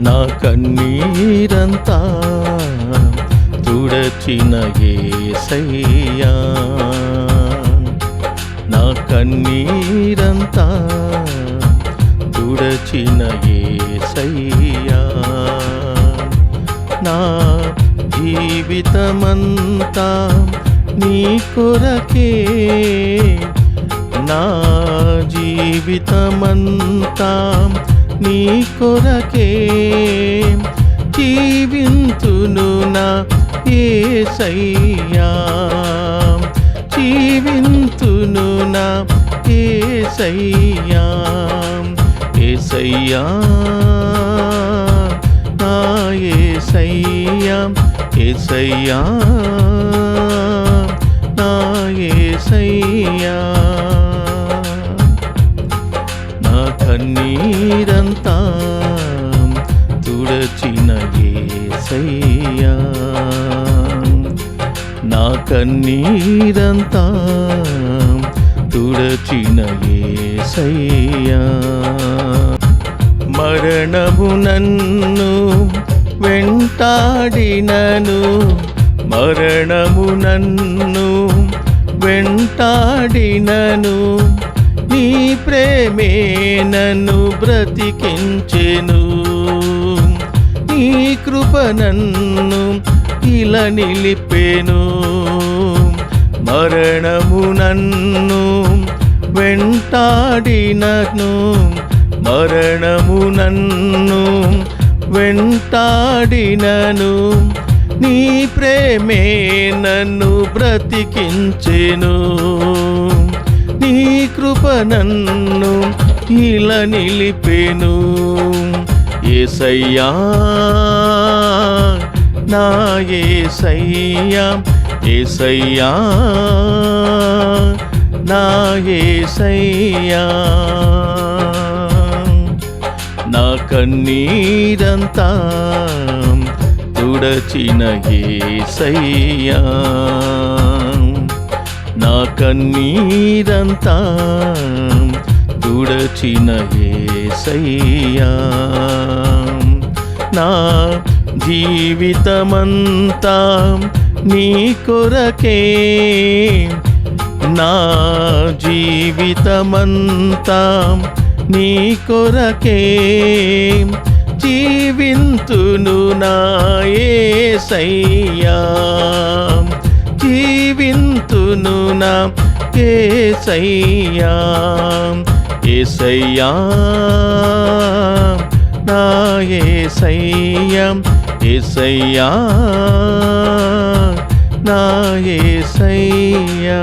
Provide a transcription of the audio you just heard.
నా కన్నీరంతా తుడచిన ఏసయ్యా. నా కన్నీరంతా తుడచిన ఏసయ్యా. నా జీవితమంతా నీ కొరకే. నా జీవితమంతా నీ కొరకే జీవింతును నా ఏసయ్యా. జీవింతును నా ఏసయ్యా. ఏసయ్యా నా ఏసయ్యా. ఏసయ్యా నా ఏసయ్యా. కన్నీరంతా తుడచిన ఏసయ్యా. నా కన్నీరంతా తుడచిన ఏసయ్యా. మరణము నన్ను వెంటాడినను మరణము నన్ను వెంటాడినను నీ ప్రేమే నన్ను బ్రతికించెను. నీ కృప నన్ను ఇలా నిలిపెను. మరణము నన్ను వెంటాడినను. మరణము నన్ను వెంటాడినను. నీ ప్రేమే నన్ను బ్రతికించెను. నీ కృప నన్ను ఇలా నిలిపెను. ఏసయ్యా నా ఏసయ్యా ఏసయ్యా నా ఏసయ్యా. నా కన్నీరంతా తుడచిన ఏసయ్యా. నా కన్నీరంతా దుడచిన ఏసయ్యా. నా జీవితమంతా నీ కొరకే. నా జీవితమంతా నీ కొరకే. జీవింతును నా ఏసయ్యా. జీవింతును నా ఏసయ్యా ఏసయ్యా నా ఏసయ్యా ఏసయ్యా నా ఏసయ్యా.